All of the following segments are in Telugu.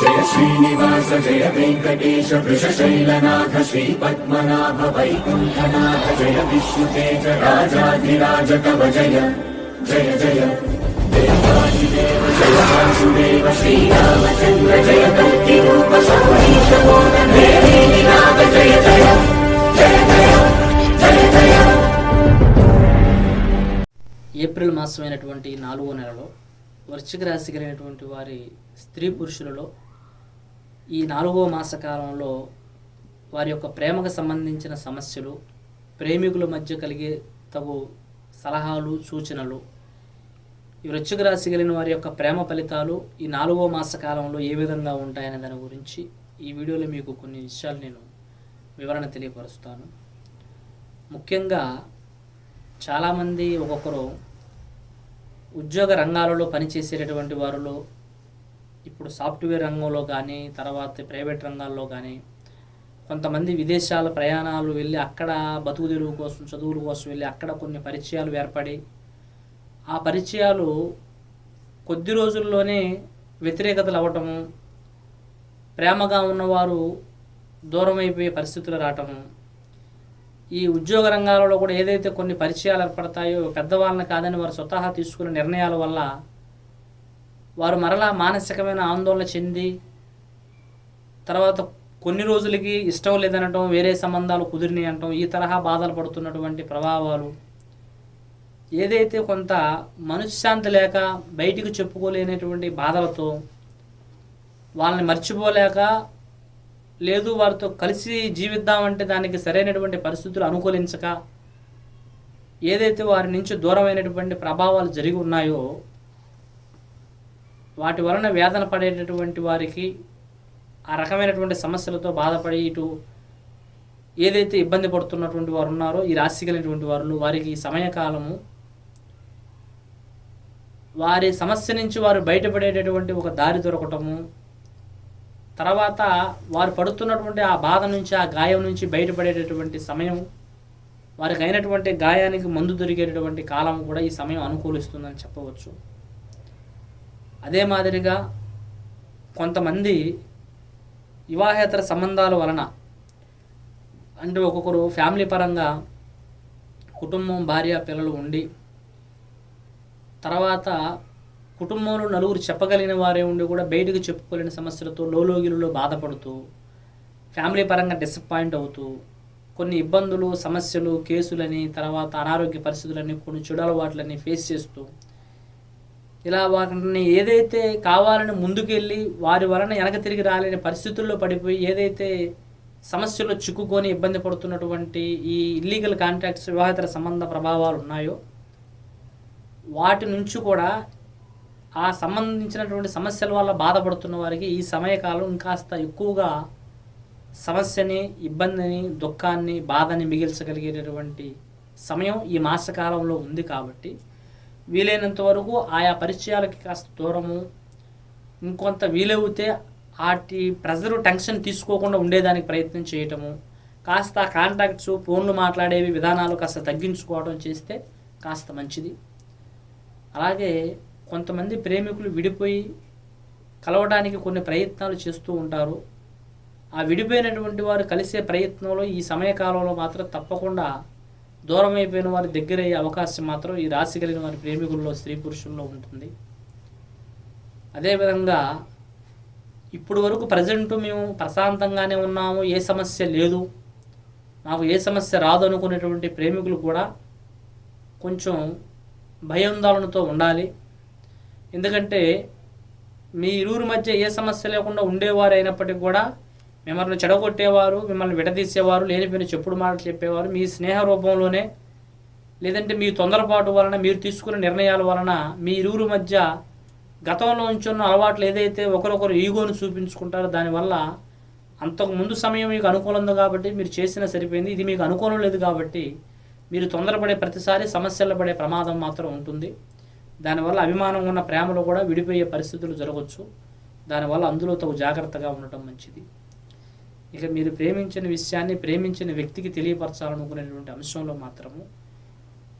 జయ శ్రీనివాస జయ వెంకటేశ వృషశైలనాథ శ్రీ పద్మనాభ వైకుంఠనాథ జయ విష్ణుతేజ రాజాధిరాజ కవ జయ జయ జయ. దేవాదిదేవ జయ వాసుదేవ శ్రీరామచంద్ర జయ కల్కి రూప సౌరీశ నాథ జయ జయ జయ జయ జయ జయ. ఏప్రిల్ మాసమైనటువంటి నాలుగో నెలలో వృశ్చిక రాశి కలిగినటువంటి వారి స్త్రీ పురుషులలో ఈ నాలుగవ మాసకాలంలో వారి యొక్క ప్రేమకు సంబంధించిన సమస్యలు ప్రేమికుల మధ్య కలిగే తగు సలహాలు సూచనలు ఈ వృశ్చిక రాశి కలిగిన వారి యొక్క ప్రేమ ఫలితాలు ఈ నాలుగో మాసకాలంలో ఏ విధంగా ఉంటాయనే దాని గురించి ఈ వీడియోలో మీకు కొన్ని విషయాలు నేను వివరణ తెలియపరుస్తాను. ముఖ్యంగా చాలామంది ఒక్కొక్కరు ఉద్యోగ రంగాలలో పనిచేసేటటువంటి వారిలో ఇప్పుడు సాఫ్ట్వేర్ రంగంలో కానీ తర్వాత ప్రైవేట్ రంగాల్లో కానీ కొంతమంది విదేశాల ప్రయాణాలు వెళ్ళి అక్కడ బతుకు తెరువు కోసం చదువుల కోసం వెళ్ళి అక్కడ కొన్ని పరిచయాలు ఏర్పడి ఆ పరిచయాలు కొద్ది రోజుల్లోనే వ్యతిరేకతలు అవ్వటము ప్రేమగా ఉన్నవారు దూరం అయిపోయే పరిస్థితులు రావటము ఈ ఉద్యోగ రంగాలలో కూడా ఏదైతే కొన్ని పరిచయాలు ఏర్పడతాయో పెద్దవాళ్ళని కాదని వారు స్వతహా తీసుకున్న నిర్ణయాల వల్ల వారు మరలా మానసికమైన ఆందోళన చెంది తర్వాత కొన్ని రోజులకి ఇష్టం లేదనటం వేరే సంబంధాలు కుదిరినాయి అనటం ఈ తరహా బాధలు పడుతున్నటువంటి ప్రభావాలు. ఏదైతే కొంత మనశ్శాంతి లేక బయటికి చెప్పుకోలేనటువంటి బాధలతో వాళ్ళని మర్చిపోలేక లేదు వారితో కలిసి జీవిద్దామంటే దానికి సరైనటువంటి పరిస్థితులు అనుకూలించక ఏదైతే వారి నుంచి దూరమైనటువంటి ప్రభావాలు జరిగి ఉన్నాయో వాటి వలన వేదన పడేటటువంటి వారికి ఆ రకమైనటువంటి సమస్యలతో బాధపడి ఇటు ఏదైతే ఇబ్బంది పడుతున్నటువంటి వారు ఉన్నారో ఈ రాశి కలిగినటువంటి వారు వారికి సమయకాలము వారి సమస్య నుంచి వారు బయటపడేటటువంటి ఒక దారి దొరకటము తర్వాత వారు పడుతున్నటువంటి ఆ బాధ నుంచి ఆ గాయం నుంచి బయటపడేటటువంటి సమయం వారికి అయినటువంటి గాయానికి మందు దొరికేటటువంటి కాలం కూడా ఈ సమయం అనుకూలిస్తుందని చెప్పవచ్చు. అదే మాదిరిగా కొంతమంది వివాహేతర సంబంధాల వలన అంటే ఒక్కొక్కరు ఫ్యామిలీ పరంగా కుటుంబం భార్య పిల్లలు ఉండి తర్వాత కుటుంబంలో నలుగురు చెప్పగలిగిన వారే ఉండి కూడా బయటకు చెప్పుకోలేని సమస్యలతో లోలోగిలో బాధపడుతూ ఫ్యామిలీ పరంగా డిసప్పాయింట్ అవుతూ కొన్ని ఇబ్బందులు సమస్యలు కేసులని తర్వాత అనారోగ్య పరిస్థితులని కొన్ని చెడు అలవాట్లని ఫేస్ చేస్తూ ఇలా వాటిని ఏదైతే కావాలని ముందుకెళ్ళి వారి వలన వెనక తిరిగి రాలేని పరిస్థితుల్లో పడిపోయి ఏదైతే సమస్యలో చిక్కుకొని ఇబ్బంది పడుతున్నటువంటి ఈ ఇల్లీగల్ కాంట్రాక్ట్స్ వివాహేతర సంబంధ ప్రభావాలు ఉన్నాయో వాటి నుంచి కూడా ఆ సంబంధించినటువంటి సమస్యల వల్ల బాధపడుతున్న వారికి ఈ సమయకాలం ఇంకాస్త ఎక్కువగా సమస్యని ఇబ్బందిని దుఃఖాన్ని బాధని మిగిల్చగలిగేటటువంటి సమయం ఈ మాసకాలంలో ఉంది కాబట్టి వీలైనంత వరకు ఆయా పరిచయాలకి కాస్త దూరము. ఇంకొంత వీలవుతే వాటి ప్రెజరు టెన్షన్ తీసుకోకుండా ఉండేదానికి ప్రయత్నం చేయటము. కాస్త కాంటాక్ట్స్ ఫోన్లు మాట్లాడేవి విధానాలు కాస్త తగ్గించుకోవడం చేస్తే కాస్త మంచిది. అలాగే కొంతమంది ప్రేమికులు విడిపోయి కలవడానికి కొన్ని ప్రయత్నాలు చేస్తూ ఉంటారు. ఆ విడిపోయినటువంటి వారు కలిసే ప్రయత్నంలో ఈ సమయకాలంలో మాత్రం తప్పకుండా దూరం అయిపోయిన వారి దగ్గర అయ్యే అవకాశం మాత్రం ఈ రాశి కలిగిన వారి ప్రేమికుల్లో స్త్రీ పురుషుల్లో ఉంటుంది. అదేవిధంగా ఇప్పుడు వరకు ప్రజెంట్ మేము ప్రశాంతంగానే ఉన్నాము ఏ సమస్య లేదు. మాకు ఏ సమస్య రాదు అనుకునేటువంటి ప్రేమికులు కూడా కొంచెం భయాందోళనతో ఉండాలి. ఎందుకంటే మీ ఇరువురి మధ్య ఏ సమస్య లేకుండా ఉండేవారు అయినప్పటికీ కూడా మిమ్మల్ని చెడగొట్టేవారు మిమ్మల్ని విడదీసేవారు లేనిపోయిన చెప్పుడు మాటలు చెప్పేవారు. మీ స్నేహ రూపంలోనే లేదంటే మీ తొందరపాటు వలన మీరు తీసుకున్న నిర్ణయాల వలన మీ ఇరువురు మధ్య గతంలో ఉంచున్న అలవాట్లు ఏదైతే ఒకరొకరు ఈగోను చూపించుకుంటారో దానివల్ల అంతకు ముందు సమయం మీకు అనుకూలం ఉంది కాబట్టి మీరు చేసినా సరిపోయింది. ఇది మీకు అనుకూలం లేదు కాబట్టి మీరు తొందరపడే ప్రతిసారి సమస్యలు పడే ప్రమాదం మాత్రం ఉంటుంది. దానివల్ల అభిమానం ఉన్న ప్రేమలో కూడా విడిపోయే పరిస్థితులు జరగవచ్చు దానివల్ల అందులో తగు జాగ్రత్తగా ఉండటం మంచిది. ఇక మీరు ప్రేమించిన విషయాన్ని ప్రేమించిన వ్యక్తికి తెలియపరచాలనుకునేటువంటి అంశంలో మాత్రము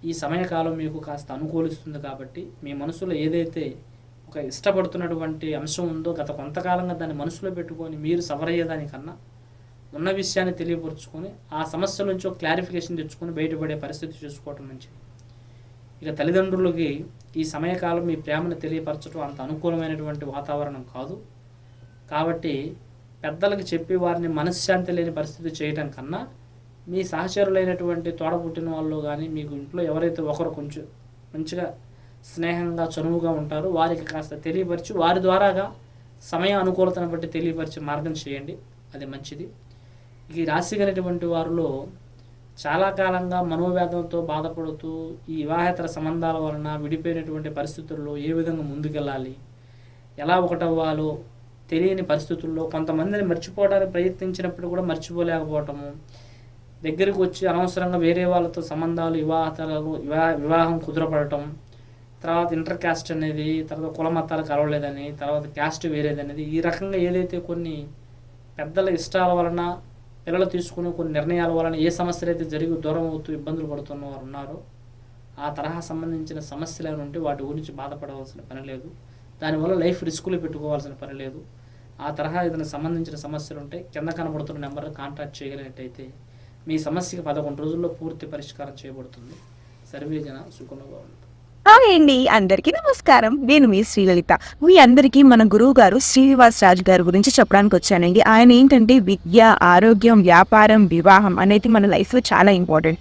ఈ సమయకాలం మీకు కాస్త అనుకూలిస్తుంది కాబట్టి మీ మనసులో ఏదైతే ఒక ఇష్టపడుతున్నటువంటి అంశం ఉందో గత కొంతకాలంగా దాన్ని మనసులో పెట్టుకొని మీరు సవరయ్యేదానికన్నా ఉన్న విషయాన్ని తెలియపరుచుకొని ఆ సమస్య నుంచి ఒక క్లారిఫికేషన్ తెచ్చుకొని బయటపడే పరిస్థితి చూసుకోవటం మంచిది. ఇక తల్లిదండ్రులకి ఈ సమయకాలం మీ ప్రేమను తెలియపరచడం అంత అనుకూలమైనటువంటి వాతావరణం కాదు. కాబట్టి పెద్దలకు చెప్పి వారిని మనశ్శాంతి లేని పరిస్థితి చేయటం కన్నా మీ సహచరులైనటువంటి తోడబుట్టిన వాళ్ళు కానీ మీకు ఇంట్లో ఎవరైతే ఒకరు కొంచెం మంచిగా స్నేహంగా చనువుగా ఉంటారో వారికి కాస్త తెలియపరిచి వారి ద్వారాగా సమయ అనుకూలతను బట్టి తెలియపరిచే మార్గం చేయండి. అది మంచిది. ఈ రాశి కలిగినటువంటి వారిలో చాలా కాలంగా మనోవేదంతో బాధపడుతూ ఈ వివాహేతర సంబంధాల వలన విడిపోయినటువంటి పరిస్థితుల్లో ఏ విధంగా ముందుకెళ్ళాలి? ఎలా ఒకటవ్వాలో తెలియని పరిస్థితుల్లో కొంతమందిని మర్చిపోవడానికి ప్రయత్నించినప్పుడు కూడా మర్చిపోలేకపోవటము. దగ్గరికి వచ్చి అనవసరంగా వేరే వాళ్ళతో సంబంధాలు వివాహతలు వివాహ వివాహం కుదరపడటం. తర్వాత ఇంటర్ క్యాస్ట్ అనేది తర్వాత కుల మతాలు కలవలేదని తర్వాత క్యాస్ట్ వేరేదనేది. ఈ రకంగా ఏదైతే కొన్ని పెద్దల ఇష్టాల వలన పిల్లలు తీసుకునే కొన్ని నిర్ణయాల వలన ఏ సమస్యలు అయితే జరిగి దూరం అవుతూ ఇబ్బందులు పడుతున్న వారు ఉన్నారో ఆ తరహా సంబంధించిన సమస్యలు ఏమైనా ఉంటే వాటి గురించి బాధపడవలసిన పని లేదు. దానివల్ల లైఫ్ రిస్కులు పెట్టుకోవాల్సిన పని లేదు. ఆ తరహా ఏదైనా సంబంధించిన సమస్యలు ఉంటే కింద కనబడుతున్న నెంబర్ కాంటాక్ట్ చేయగలిగినట్టయితే మీ సమస్యకి పదకొండు రోజుల్లో పూర్తి పరిష్కారం చేయబడుతుంది. సర్వేజన సుఖంగా ఉంటుంది హాయ్ అండి అందరికీ నమస్కారం. నేను మీ శ్రీలలిత. మీ అందరికీ మన గురువు గారు శ్రీనివాస్ రాజు గారి గురించి చెప్పడానికి వచ్చానండి. ఆయన ఏంటంటే విద్య ఆరోగ్యం వ్యాపారం వివాహం అనేది మన లైఫ్లో చాలా ఇంపార్టెంట్.